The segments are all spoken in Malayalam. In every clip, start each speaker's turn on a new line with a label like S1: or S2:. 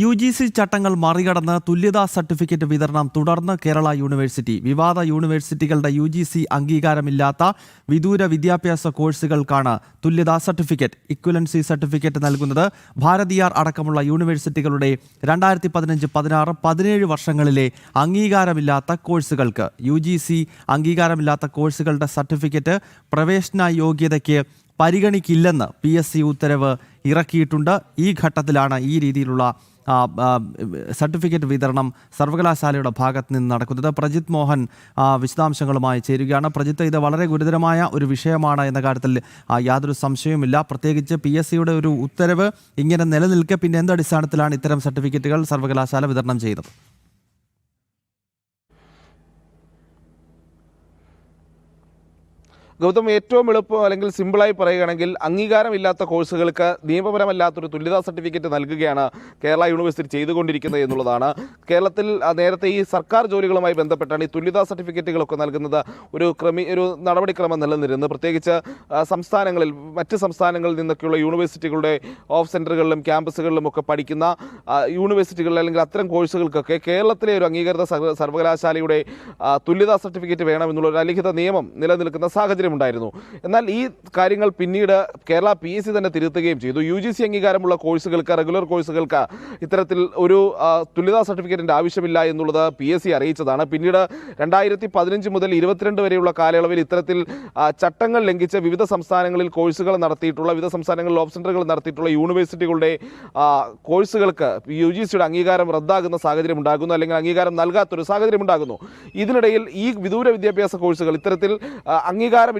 S1: യു ജി സി ചട്ടങ്ങൾ മറികടന്ന് തുല്യതാ സർട്ടിഫിക്കറ്റ് വിതരണം തുടർന്ന് കേരള യൂണിവേഴ്സിറ്റി. വിവാദ യൂണിവേഴ്സിറ്റികളുടെ യു ജി സി അംഗീകാരമില്ലാത്ത വിദൂര വിദ്യാഭ്യാസ കോഴ്സുകൾക്കാണ് തുല്യതാ സർട്ടിഫിക്കറ്റ് ഇക്വലൻസി സർട്ടിഫിക്കറ്റ് നൽകുന്നത്. ഭാരതിയാർ അടക്കമുള്ള യൂണിവേഴ്സിറ്റികളുടെ രണ്ടായിരത്തി പതിനഞ്ച് പതിനാറ് പതിനേഴ് വർഷങ്ങളിലെ അംഗീകാരമില്ലാത്ത കോഴ്സുകൾക്ക് യു ജി സി അംഗീകാരമില്ലാത്ത കോഴ്സുകളുടെ സർട്ടിഫിക്കറ്റ് പ്രവേശന യോഗ്യതയ്ക്ക് പരിഗണിക്കില്ലെന്ന് പി എസ് സി ഉത്തരവ് ഇറക്കിയിട്ടുണ്ട്. ഈ ഘട്ടത്തിലാണ് ഈ രീതിയിലുള്ള സർട്ടിഫിക്കറ്റ് വിതരണം സർവകലാശാലയുടെ ഭാഗത്ത് നിന്ന് നടക്കുന്നത്. പ്രജിത് മോഹൻ വിശദാംശങ്ങളുമായി ചേരുകയാണ്. പ്രജിത്ത് ഇത് വളരെ ഗുരുതരമായ ഒരു വിഷയമാണ് എന്ന കാര്യത്തിൽ യാതൊരു സംശയവുമില്ല. പ്രത്യേകിച്ച് പി എസ് സിയുടെ ഒരു ഉത്തരവ് ഇങ്ങനെ നിലനിൽക്കെ പിന്നെ എന്ത് അടിസ്ഥാനത്തിലാണ് ഇത്തരം സർട്ടിഫിക്കറ്റുകൾ സർവകലാശാല വിതരണം ചെയ്തത്
S2: ഗൗതം ഏറ്റവും എളുപ്പം അല്ലെങ്കിൽ സിമ്പിളായി പറയുകയാണെങ്കിൽ അംഗീകാരമില്ലാത്ത കോഴ്സുകൾക്ക് നിയമപരമല്ലാത്തൊരു തുല്യതാ സർട്ടിഫിക്കറ്റ് നൽകുകയാണ് കേരള യൂണിവേഴ്സിറ്റി ചെയ്തുകൊണ്ടിരിക്കുന്നത് എന്നുള്ളതാണ്. കേരളത്തിൽ നേരത്തെ ഈ സർക്കാർ ജോലികളുമായി ബന്ധപ്പെട്ടാണ് ഈ തുല്യതാ സർട്ടിഫിക്കറ്റുകളൊക്കെ നൽകുന്നത് ഒരു ക്രമീ ഒരു നടപടിക്രമം നിലനിന്നിരുന്നത്. പ്രത്യേകിച്ച് സംസ്ഥാനങ്ങളിൽ മറ്റ് സംസ്ഥാനങ്ങളിൽ നിന്നൊക്കെയുള്ള യൂണിവേഴ്സിറ്റികളുടെ ഓഫ് സെന്ററുകളിലും ക്യാമ്പസുകളിലും ഒക്കെ പഠിക്കുന്ന യൂണിവേഴ്സിറ്റികളിൽ അല്ലെങ്കിൽ അത്തരം കോഴ്സുകൾക്കൊക്കെ കേരളത്തിലെ ഒരു അംഗീകൃത സർവകലാശാലയുടെ തുല്യതാ സർട്ടിഫിക്കറ്റ് വേണമെന്നുള്ള ഒരു അലിഖിത നിയമം നിലനിൽക്കുന്ന സാഹചര്യം ഉണ്ടായിരുന്നു. എന്നാൽ ഈ കാര്യങ്ങൾ പിന്നീട് കേരള പി എസ് സി തന്നെ തിരുത്തുകയും ചെയ്തു. യു ജി സി അംഗീകാരമുള്ള കോഴ്സുകൾക്ക് റെഗുലർ കോഴ്സുകൾക്ക് ഇത്തരത്തിൽ ഒരു തുല്യതാ സർട്ടിഫിക്കറ്റിന്റെ ആവശ്യമില്ല എന്നുള്ളത് പി എസ് സി അറിയിച്ചതാണ്. പിന്നീട് രണ്ടായിരത്തി പതിനഞ്ച് മുതൽ ഇരുപത്തിരണ്ട് വരെയുള്ള കാലയളവിൽ ഇത്തരത്തിൽ ചട്ടങ്ങൾ ലംഘിച്ച് വിവിധ സംസ്ഥാനങ്ങളിൽ കോഴ്സുകൾ നടത്തിയിട്ടുള്ള വിവിധ സംസ്ഥാനങ്ങളിൽ ഓഫ് സെന്ററുകൾ നടത്തിയിട്ടുള്ള യൂണിവേഴ്സിറ്റികളുടെ കോഴ്സുകൾക്ക് യു ജി സിയുടെ അംഗീകാരം റദ്ദാകുന്ന സാഹചര്യം ഉണ്ടാകുന്നു അല്ലെങ്കിൽ അംഗീകാരം നൽകാത്തൊരു സാഹചര്യം ഉണ്ടാകുന്നു. ഇതിനിടയിൽ ഈ വിദൂര വിദ്യാഭ്യാസ കോഴ്സുകൾ ഇത്തരത്തിൽ ആ,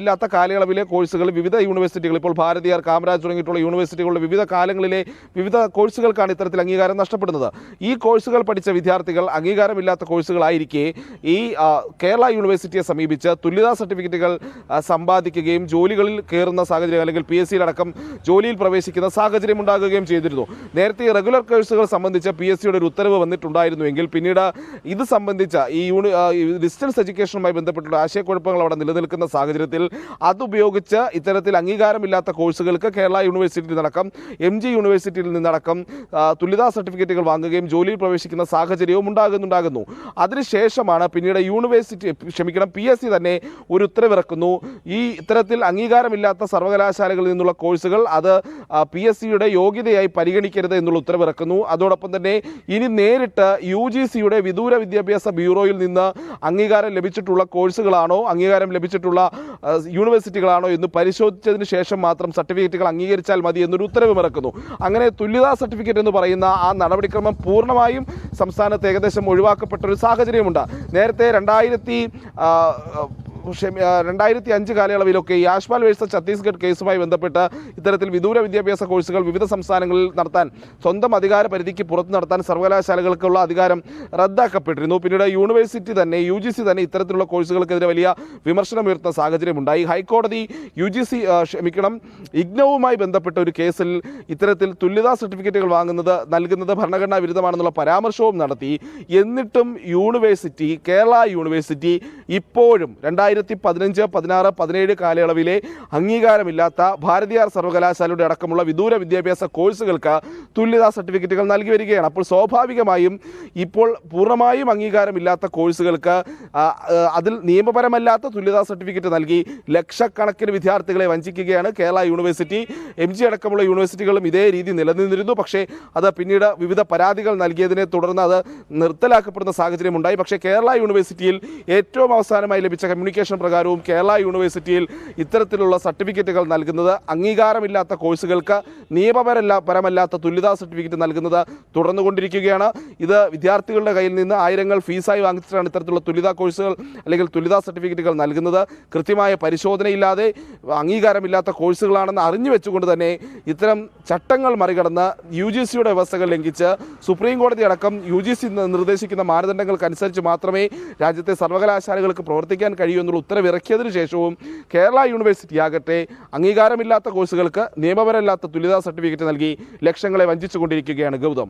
S2: അംഗീകാരമില്ലാത്ത കാലയളവിലെ കോഴ്സുകൾ വിവിധ യൂണിവേഴ്സിറ്റികൾ ഇപ്പോൾ ഭാരതിയാർ കാമരാജ് തുടങ്ങിയിട്ടുള്ള യൂണിവേഴ്സിറ്റികളുടെ വിവിധ കാലങ്ങളിലെ വിവിധ കോഴ്സുകൾക്കാണ് ഇത്തരത്തിൽ അംഗീകാരം നഷ്ടപ്പെടുന്നത്. ഈ കോഴ്സുകൾ പഠിച്ച വിദ്യാർത്ഥികൾ അംഗീകാരമില്ലാത്ത കോഴ്സുകളായിരിക്കെ ഈ കേരള യൂണിവേഴ്സിറ്റിയെ സമീപിച്ച് തുല്യതാ സർട്ടിഫിക്കറ്റുകൾ സമ്പാദിക്കുകയും ജോലികളിൽ കയറുന്ന സാഹചര്യം അല്ലെങ്കിൽ പി എസ് സിയിലടക്കം ജോലിയിൽ പ്രവേശിക്കുന്ന സാഹചര്യം ഉണ്ടാകുകയും ചെയ്തിരുന്നു. നേരത്തെ റെഗുലർ കോഴ്സുകൾ സംബന്ധിച്ച് പി എസ് സിയുടെ ഒരു ഉത്തരവ് വന്നിട്ടുണ്ടായിരുന്നുവെങ്കിൽ പിന്നീട് ഇത് സംബന്ധിച്ച ഈ യൂണി ഡിസ്റ്റൻസ് എഡ്യൂക്കേഷനുമായി ബന്ധപ്പെട്ടുള്ള ആശയക്കുഴപ്പങ്ങൾ അവിടെ നിലനിൽക്കുന്ന സാഹചര്യത്തിൽ അതുപയോഗിച്ച് ഇത്തരത്തിൽ അംഗീകാരമില്ലാത്ത കോഴ്സുകൾക്ക് കേരള യൂണിവേഴ്സിറ്റിയിൽ നിന്നടക്കം എം ജി യൂണിവേഴ്സിറ്റിയിൽ നിന്നടക്കം തുല്യതാ സർട്ടിഫിക്കറ്റുകൾ വാങ്ങുകയും ജോലിയിൽ പ്രവേശിക്കുന്ന സാഹചര്യവും ഉണ്ടാകുന്നുണ്ടാകുന്നു. അതിനുശേഷമാണ് പിന്നീട് യൂണിവേഴ്സിറ്റി ക്ഷമിക്കണം പി എസ് സി തന്നെ ഒരു ഉത്തരവിറക്കുന്നു. ഈ ഇത്തരത്തിൽ അംഗീകാരമില്ലാത്ത സർവകലാശാലകളിൽ നിന്നുള്ള കോഴ്സുകൾ അത് പി എസ് സിയുടെ യോഗ്യതയായി പരിഗണിക്കരുത് എന്നുള്ള ഉത്തരവിറക്കുന്നു. അതോടൊപ്പം തന്നെ ഇനി നേരിട്ട് യു ജി സിയുടെ വിദൂര വിദ്യാഭ്യാസ ബ്യൂറോയിൽ നിന്ന് അംഗീകാരം ലഭിച്ചിട്ടുള്ള കോഴ്സുകളാണോ അംഗീകാരം ലഭിച്ചിട്ടുള്ള യൂണിവേഴ്സിറ്റികളാണോ എന്ന് പരിശോധിച്ചതിന് ശേഷം മാത്രം സർട്ടിഫിക്കറ്റുകൾ അംഗീകരിച്ചാൽ മതി എന്നൊരു ഉത്തരവ് ഇറക്കുന്നു അങ്ങനെ തുല്യതാ സർട്ടിഫിക്കറ്റ് എന്ന് പറയുന്ന ആ നടപടിക്രമം പൂർണമായും സംസ്ഥാനത്ത് ഏകദേശം ഒഴിവാക്കപ്പെട്ട ഒരു സാഹചര്യമുണ്ട്. നേരത്തെ രണ്ടായിരത്തി രണ്ടായിരത്തി അഞ്ച് കാലയളവിലൊക്കെ ഈ ആഷ്പാൽ വേഴ്സ ഛത്തീസ്ഗഡ് കേസുമായി ബന്ധപ്പെട്ട് ഇത്തരത്തിൽ വിദൂര വിദ്യാഭ്യാസ കോഴ്സുകൾ വിവിധ സംസ്ഥാനങ്ങളിൽ നടത്താൻ സ്വന്തം അധികാര പരിധിക്ക് പുറത്ത് നടത്താൻ സർവകലാശാലകൾക്കുള്ള അധികാരം റദ്ദാക്കപ്പെട്ടിരുന്നു. പിന്നീട് യൂണിവേഴ്സിറ്റി തന്നെ യു ജി സി തന്നെ ഇത്തരത്തിലുള്ള കോഴ്സുകൾക്കെതിരെ വലിയ വിമർശനം ഉയർത്തുന്ന സാഹചര്യമുണ്ടായി. ഹൈക്കോടതി യു ജി സി ക്ഷമിക്കണം ഇഗ്നവുമായി ബന്ധപ്പെട്ട ഒരു കേസിൽ ഇത്തരത്തിൽ തുല്യതാ സർട്ടിഫിക്കറ്റുകൾ വാങ്ങുന്നത് നൽകുന്നത് ഭരണഘടനാ വിരുദ്ധമാണെന്നുള്ള പരാമർശവും നടത്തി. എന്നിട്ടും യൂണിവേഴ്സിറ്റി കേരള യൂണിവേഴ്സിറ്റി ഇപ്പോഴും രണ്ടായിരത്തി പതിനഞ്ച് പതിനാറ് പതിനേഴ് കാലയളവിലെ അംഗീകാരമില്ലാത്ത ഭാരതീയാർ സർവകലാശാലയുടെ അടക്കമുള്ള വിദൂര വിദ്യാഭ്യാസ കോഴ്സുകൾക്ക് തുല്യതാ സർട്ടിഫിക്കറ്റുകൾ നൽകി വരികയാണ്. അപ്പോൾ സ്വാഭാവികമായും ഇപ്പോൾ പൂർണമായും അംഗീകാരമില്ലാത്ത കോഴ്സുകൾക്ക് അതിൽ നിയമപരമല്ലാത്ത തുല്യതാ സർട്ടിഫിക്കറ്റ് നൽകി ലക്ഷക്കണക്കിന് വിദ്യാർത്ഥികളെ വഞ്ചിക്കുകയാണ് കേരള യൂണിവേഴ്സിറ്റി. എം ജി അടക്കമുള്ള യൂണിവേഴ്സിറ്റികളും ഇതേ രീതി നിലനിന്നിരുന്നു. പക്ഷേ അത് പിന്നീട് വിവിധ പരാതികൾ നൽകിയതിനെ തുടർന്ന് അത് നിർത്തലാക്കപ്പെടുന്ന സാഹചര്യമുണ്ടായി. പക്ഷേ കേരള യൂണിവേഴ്സിറ്റിയിൽ ഏറ്റവും അവസാനമായി ലഭിച്ച കമ്മ്യൂണിക്കേഷൻ പ്രകാരവും കേരള യൂണിവേഴ്സിറ്റിയിൽ ഇത്തരത്തിലുള്ള സർട്ടിഫിക്കറ്റുകൾ നൽകുന്നത് അംഗീകാരമില്ലാത്ത കോഴ്സുകൾക്ക് നിയമപരല്ല പരമല്ലാത്ത തുല്യതാ സർട്ടിഫിക്കറ്റ് നൽകുന്നത് തുടർന്നുകൊണ്ടിരിക്കുകയാണ്. ഇത് വിദ്യാർത്ഥികളുടെ കയ്യിൽ നിന്ന് ആയിരങ്ങൾ ഫീസായി വാങ്ങിച്ചിട്ടാണ് ഇത്തരത്തിലുള്ള തുല്യതാ കോഴ്സുകൾ അല്ലെങ്കിൽ തുല്യതാ സർട്ടിഫിക്കറ്റുകൾ നൽകുന്നത്. കൃത്യമായ പരിശോധനയില്ലാതെ അംഗീകാരമില്ലാത്ത കോഴ്സുകളാണെന്ന് അറിഞ്ഞു വെച്ചുകൊണ്ട് തന്നെ ഇത്തരം ചട്ടങ്ങൾ മറികടന്ന് യു ജി സിയുടെ വ്യവസ്ഥകൾ ലംഘിച്ച് സുപ്രീം കോടതി അടക്കം യു ജി സി നിർദ്ദേശിക്കുന്ന മാനദണ്ഡങ്ങൾക്കനുസരിച്ച് മാത്രമേ രാജ്യത്തെ സർവകലാശാലകൾക്ക് പ്രവർത്തിക്കാൻ കഴിയൂ എന്നുള്ള ഉത്തരവിറക്കിയതിനു ശേഷവും കേരള യൂണിവേഴ്സിറ്റി ആകട്ടെ അംഗീകാരമില്ലാത്ത കോഴ്സുകൾക്ക് നിയമപരമല്ലാത്ത തുല്യതാ സർട്ടിഫിക്കറ്റ് നൽകി ലക്ഷങ്ങളെ വഞ്ചിച്ചുകൊണ്ടിരിക്കുകയാണ് ഗൗതം.